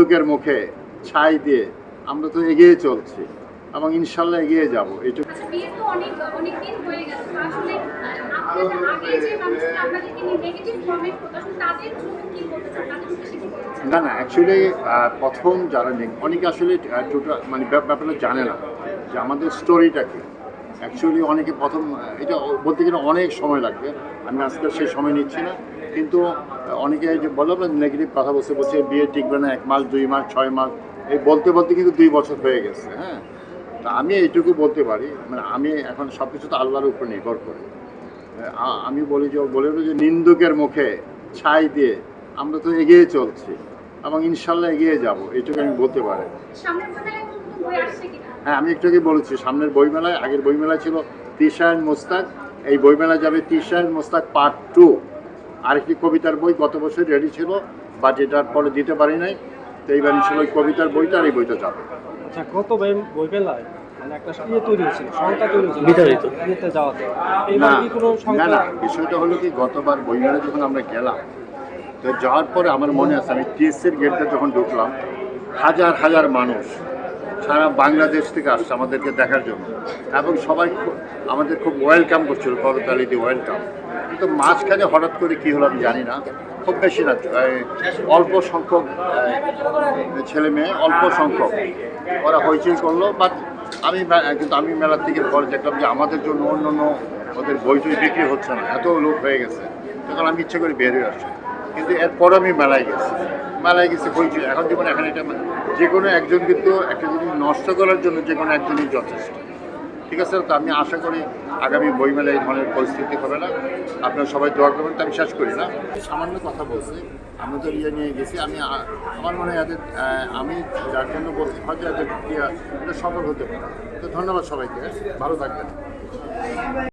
নিন্দুকের মুখে ছাই দিয়ে আমরা তো এগিয়ে চলছি এবং ইনশাল্লাহ এগিয়ে যাব এইটুকু। আচ্ছা না না অ্যাকচুয়ালি প্রথম যারা নেই অনেকে আসলে টোটাল মানে ব্যাপ- ব্যাপারটা জানে না যে আমাদের স্টোরিটা কি। অ্যাকচুয়ালি অনেকে প্রথম এটা বলতে গেলে অনেক সময় লাগবে। আমি আজকে সেই সময় নিচ্ছি না। কিন্তু অনেকে যে বললাম না নেগেটিভ কথা বলছে বলছে বিয়ে টিকবে না এক মাস দুই মাস ছয় মাস। এই বলতে বলতে কিন্তু দুই বছর হয়ে গেছে হ্যাঁ? তা আমি এইটুকু বলতে পারি মানে আমি এখন সব কিছু তো আল্লাহর উপর নির্ভর করি। আমি বলি যে বলে যে নিন্দুকের মুখে ছাই দিয়ে আমরা তো এগিয়ে চলছি এবং ইনশাল্লাহ এগিয়ে যাব এইটুকু আমি বলতে পারি। হ্যাঁ আমি একটু আগে বলেছি সামনের বইমেলায় আগের বইমেলায় ছিল তিশায়ন মোস্তাক এই বইমেলা যাবে তিশায়ন মোস্তাক পার্ট টু। আরেকটি কবিতার বই গত বছর রেডি ছিল বাট এটার পরে দিতে পারি নাই। তো এইবার ইনশাল্লাহ ওই কবিতার বইটা আর এই বইটা যাবে। আচ্ছা গত বই বই মেলায় মানে একটা ইয়ে না না বিষয়টা হলো কি গতবার বইমেলা যখন আমরা গেলাম তো যাওয়ার পরে আমার মনে আছে আমি টিএসসির গেটটা যখন ঢুকলাম হাজার হাজার মানুষ সারা বাংলাদেশ থেকে আসছে আমাদেরকে দেখার জন্য। এবং সবাই আমাদের খুব ওয়েলকাম করছিল, করতালি দিয়ে ওয়েলকাম কিন্তু মাঝখানে হঠাৎ করে কী হলো আমি জানি না। খুব বেশি না অল্প সংখ্যক ছেলে মেয়ে, অল্প সংখ্যক। ওরা হইচই করল বাট আমি কিন্তু আমি মেলার থেকে পরে দেখলাম যে আমাদের জন্য অন্য অন্য ওদের বই টই বিক্রি হচ্ছে না। এত লোক হয়ে গেছে। তখন আমি ইচ্ছে করে বের হয়ে আসছি কিন্তু এরপর আমি মেলায় গেছি। মেলায় গেছি হইচই এখন যেমন এখন এটা যে কোনো একজন কিন্তু একটা জিনিস নষ্ট করার জন্য যে কোনো একজনই যথেষ্ট। ঠিক আছে? তো আমি আশা করি আগামী বইমেলায় এই ধরনের পরিস্থিতি হবে না। আপনারা সবাই দোয়া করবেন, তো শেষ করি না। সামান্য কথা বলছি আমি তো ইয়ে নিয়ে গেছি। আমি আমার মনে হয় এদের আমি যার জন্য বলছি, হয়তো এদের এটা সফল হতে পারে। তো ধন্যবাদ সবাইকে। ভালো থাকবেন।